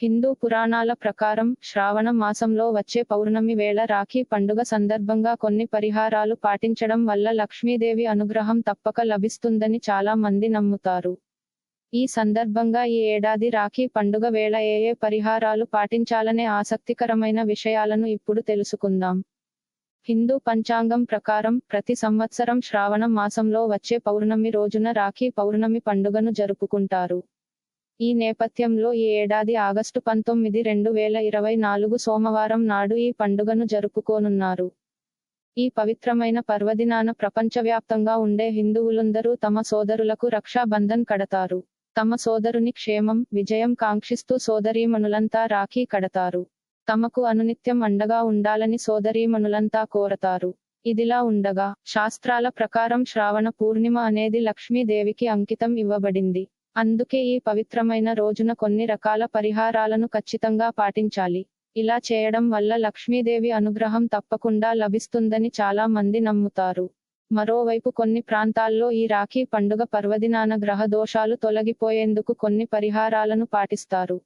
హిందూ పురాణాల ప్రకారం శ్రావణ మాసంలో వచ్చే పౌర్ణమి వేళ రాఖీ పండుగ సందర్భంగా కొన్ని పరిహారాలు పాటించడం వల్ల లక్ష్మీదేవి అనుగ్రహం తప్పక లభిస్తుందని చాలా మంది నమ్ముతారు. ఈ సందర్భంగా ఈ ఏడాది రాఖీ పండుగ వేళ ఏ ఏ పరిహారాలు పాటించాలనే ఆసక్తికరమైన విషయాలను ఇప్పుడు తెలుసుకుందాం. హిందూ పంచాంగం ప్రకారం ప్రతి సంవత్సరం శ్రావణ మాసంలో వచ్చే పౌర్ణమి రోజున రాఖీ పౌర్ణమి పండుగను జరుపుకుంటారు. ఈ నేపథ్యంలో ఈ ఏడాది ఆగస్టు పంతొమ్మిది రెండు వేల ఇరవై నాలుగు సోమవారం నాడు ఈ పండుగను జరుపుకోనున్నారు. ఈ పవిత్రమైన పర్వదినాన ప్రపంచవ్యాప్తంగా ఉండే హిందువులందరూ తమ సోదరులకు రక్షాబంధన్ కడతారు. తమ సోదరుని క్షేమం విజయం కాంక్షిస్తూ సోదరీమణులంతా రాఖీ కడతారు. తమకు అనునిత్యం అండగా ఉండాలని సోదరీమణులంతా కోరతారు. ఇదిలా ఉండగా శాస్త్రాల ప్రకారం శ్రావణ పూర్ణిమ అనేది లక్ష్మీదేవికి అంకితం ఇవ్వబడింది. అందుకే ఈ పవిత్రమైన రోజున కొన్ని రకాల పరిహారాలను ఖచ్చితంగా పాటించాలి. ఇలా చేయడం వల్ల లక్ష్మీదేవి అనుగ్రహం తప్పకుండా లభిస్తుందని చాలా మంది నమ్ముతారు. మరోవైపు కొన్ని ప్రాంతాల్లో ఈ రాఖీ పండుగ పర్వదినాన గ్రహ దోషాలు తొలగిపోయేందుకు కొన్ని పరిహారాలను పాటిస్తారు.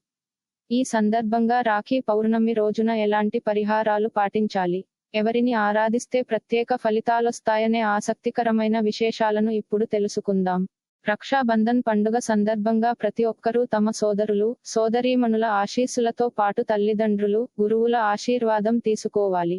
ఈ సందర్భంగా రాఖీ పౌర్ణమి రోజున ఎలాంటి పరిహారాలు పాటించాలి? ఎవరిని ఆరాధిస్తే ప్రత్యేక ఫలితాలొస్తాయనే ఆసక్తికరమైన విశేషాలను ఇప్పుడు తెలుసుకుందాం. రక్షాబంధన్ పండుగ సందర్భంగా ప్రతి ఒక్కరూ తమ సోదరులు సోదరీమణుల ఆశీస్సులతో పాటు తల్లిదండ్రులు గురువుల ఆశీర్వాదం తీసుకోవాలి.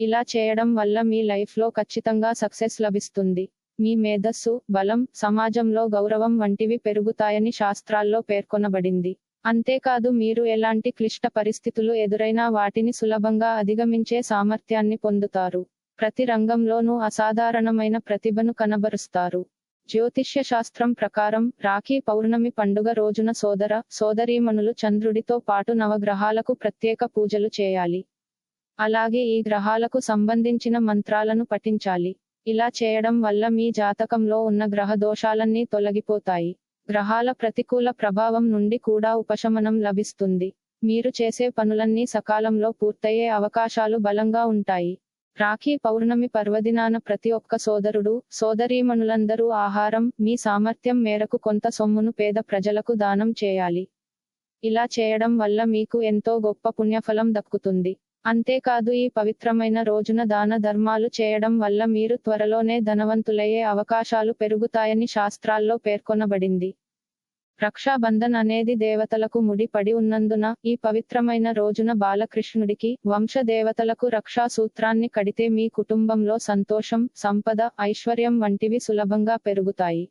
ఇలా చేయడం వల్ల మీ లైఫ్లో ఖచ్చితంగా సక్సెస్ లభిస్తుంది. మీ మేధస్సు బలం సమాజంలో గౌరవం వంటివి పెరుగుతాయని శాస్త్రాల్లో పేర్కొనబడింది. అంతేకాదు మీరు ఎలాంటి క్లిష్ట పరిస్థితులు ఎదురైనా వాటిని సులభంగా అధిగమించే సామర్థ్యాన్ని పొందుతారు. ప్రతి రంగంలోనూ అసాధారణమైన ప్రతిభను కనబరుస్తారు. జ్యోతిష్య శాస్త్రం ప్రకారం రాఖీ పౌర్ణమి పండుగ రోజున సోదర సోదరీమణులు చంద్రుడితో పాటు నవగ్రహాలకు ప్రత్యేక పూజలు చేయాలి. అలాగే ఈ గ్రహాలకు సంబంధించిన మంత్రాలను పఠించాలి. ఇలా చేయడం వల్ల మీ జాతకంలో ఉన్న గ్రహ దోషాలన్నీ తొలగిపోతాయి. గ్రహాల ప్రతికూల ప్రభావం నుండి కూడా ఉపశమనం లభిస్తుంది. మీరు చేసే పనులన్నీ సకాలంలో పూర్తయ్యే అవకాశాలు బలంగా ఉంటాయి. రాఖీ పౌర్ణమి పర్వదినాన ప్రతి ఒక్క సోదరుడు సోదరీమణులందరూ ఆహారం మీ సామర్థ్యం మేరకు కొంత సొమ్మును పేద ప్రజలకు దానం చేయాలి. ఇలా చేయడం వల్ల మీకు ఎంతో గొప్ప పుణ్యఫలం దక్కుతుంది. అంతేకాదు ఈ పవిత్రమైన రోజున దాన ధర్మాలు చేయడం వల్ల మీరు త్వరలోనే ధనవంతులయ్యే అవకాశాలు పెరుగుతాయని శాస్త్రాల్లో పేర్కొనబడింది. రక్షాబంధన్ అనేది దేవతలకు ముడి పడి ఉన్నందున ఈ పవిత్రమైన రోజున బాలకృష్ణుడికి వంశ దేవతలకు రక్షా సూత్రాన్ని కడితే మీ కుటుంబంలో సంతోషం సంపద ఐశ్వర్యం వంటివి సులభంగా పెరుగుతాయి.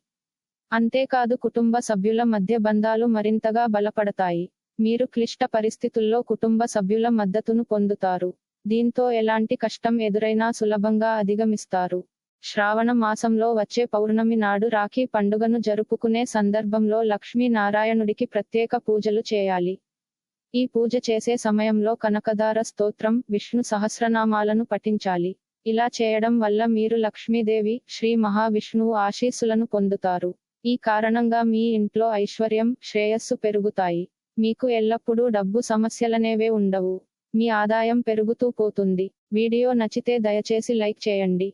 అంతేకాదు కుటుంబ సభ్యుల మధ్య బంధాలు మరింతగా బలపడతాయి. మీరు క్లిష్ట పరిస్థితుల్లో కుటుంబ సభ్యుల మద్దతును పొందుతారు. దీంతో ఎలాంటి కష్టం ఎదురైనా సులభంగా అధిగమిస్తారు. శ్రావణ మాసంలో వచ్చే పౌర్ణమి నాడు రాఖీ పండుగను జరుపుకునే సందర్భంలో లక్ష్మీ నారాయణుడికి ప్రత్యేక పూజలు చేయాలి. ఈ పూజ చేసే సమయంలో కనకదార స్తోత్రం విష్ణు సహస్రనామాలను పఠించాలి. ఇలా చేయడం వల్ల మీరు లక్ష్మీదేవి శ్రీ మహావిష్ణువు ఆశీస్సులను పొందుతారు. ఈ కారణంగా మీ ఇంట్లో ఐశ్వర్యం శ్రేయస్సు పెరుగుతాయి. మీకు ఎల్లప్పుడూ డబ్బు సమస్యలనేవే ఉండవు. మీ ఆదాయం పెరుగుతూ పోతుంది. వీడియో నచ్చితే దయచేసి లైక్ చేయండి.